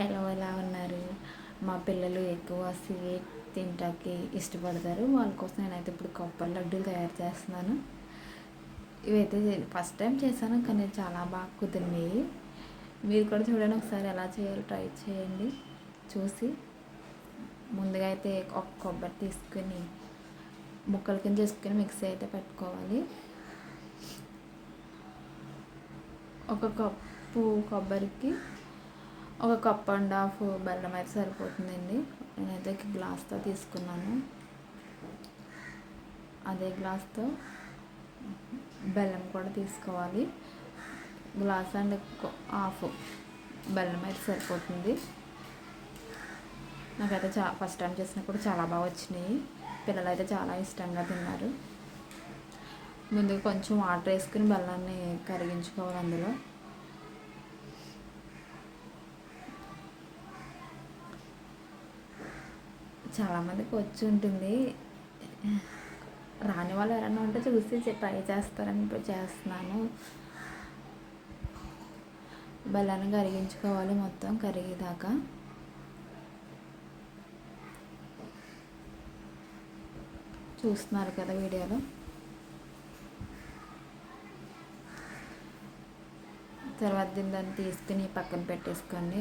Hello ఎలా ఉన్నారు? మా పిల్లలు ఎక్కువ స్వీట్ తింటాకి ఇష్టపడతారు. వాళ్ళ కోసం నేనైతే ఇప్పుడు కొబ్బరి లడ్డూలు తయారు చేస్తున్నాను. ఇవైతే ఫస్ట్ టైం చేశాను కానీ చాలా బాగా కుదిరినాయి. మీరు కూడా చూడండి ఒకసారి ఎలా చేయాలో ట్రై చేయండి. చూసి ముందుగా అయితే ఒక కొబ్బరి తీసుకుని ముక్కల కింద చేసుకుని మిక్సీ అయితే పెట్టుకోవాలి. ఒక కప్పు కొబ్బరికి ఒక కప్ అండ్ హాఫ్ బెల్లం అయితే సరిపోతుందండి. నేనైతే గ్లాస్తో తీసుకున్నాను. అదే గ్లాస్తో బెల్లం కూడా తీసుకోవాలి. గ్లాస్ అండ్ హాఫ్ బెల్లం అయితే సరిపోతుంది. నాకైతే చా ఫస్ట్ టైం చేసినప్పుడు చాలా బాగా వచ్చినాయి. పిల్లలు అయితే చాలా ఇష్టంగా తిన్నారు. ముందుగా కొంచెం వాటర్ వేసుకుని బెల్లాన్ని కరిగించుకోవాలి అందులో. చాలామందికి వచ్చి ఉంటుంది. రాని వాళ్ళు ఎవరైనా ఉంటే చూసి ట్రై చేస్తారని ఇప్పుడు చేస్తున్నాను. బెల్లాన్ని కరిగించుకోవాలి మొత్తం కరిగేదాకా. చూస్తున్నారు కదా వీడియోలో. తర్వాత దీన్ని తీసుకుని పక్కన పెట్టేసుకోండి.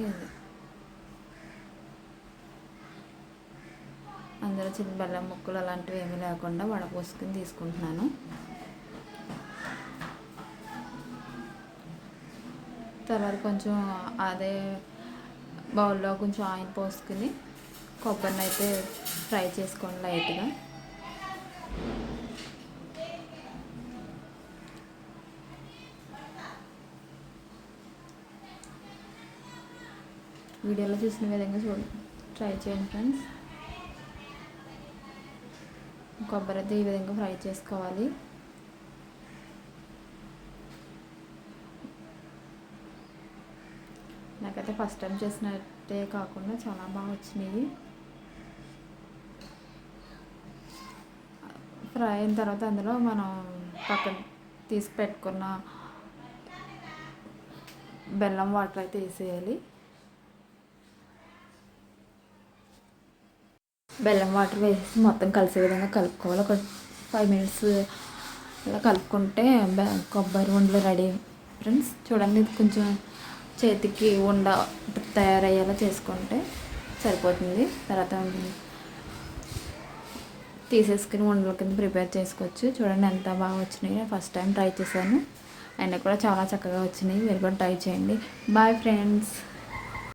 అందులో చిన్న బెల్లం ముక్కలు అలాంటివి ఏమీ లేకుండా వడపోసుకుని తీసుకుంటున్నాను. తర్వాత కొంచెం అదే బౌల్లో కొంచెం ఆయిల్ పోసుకుని కొబ్బరిని అయితే ఫ్రై చేసుకోండి లైట్గా. వీడియోలో చూసిన విధంగా చూడండి. ట్రై చేయండి ఫ్రెండ్స్. కొబ్బరి అయితే ఈ విధంగా ఫ్రై చేసుకోవాలి. నాకైతే ఫస్ట్ టైం చేసినట్టే కాకుండా చాలా బాగా వచ్చినాయి. ఫ్రై అయిన తర్వాత అందులో మనం పక్కన తీసి పెట్టుకున్న బెల్లం వాటర్ అయితే వేసేయాలి. బెల్లం వాటర్ వేసి మొత్తం కలిసే విధంగా కలుపుకోవాలి. ఒక ఫైవ్ మినిట్స్ అలా కలుపుకుంటే కొబ్బరి ఉండలు రెడీ. ఫ్రెండ్స్ చూడండి కొంచెం చేతికి ఉండ తయారయ్యేలా చేసుకుంటే సరిపోతుంది. తర్వాత తీసేసుకుని ఉండల కింద ప్రిపేర్ చేసుకోవచ్చు. చూడండి ఎంత బాగా వచ్చినాయి. ఫస్ట్ టైం ట్రై చేశాను. అయినా కూడా చాలా చక్కగా వచ్చినాయి. మీరు కూడా ట్రై చేయండి. Bye friends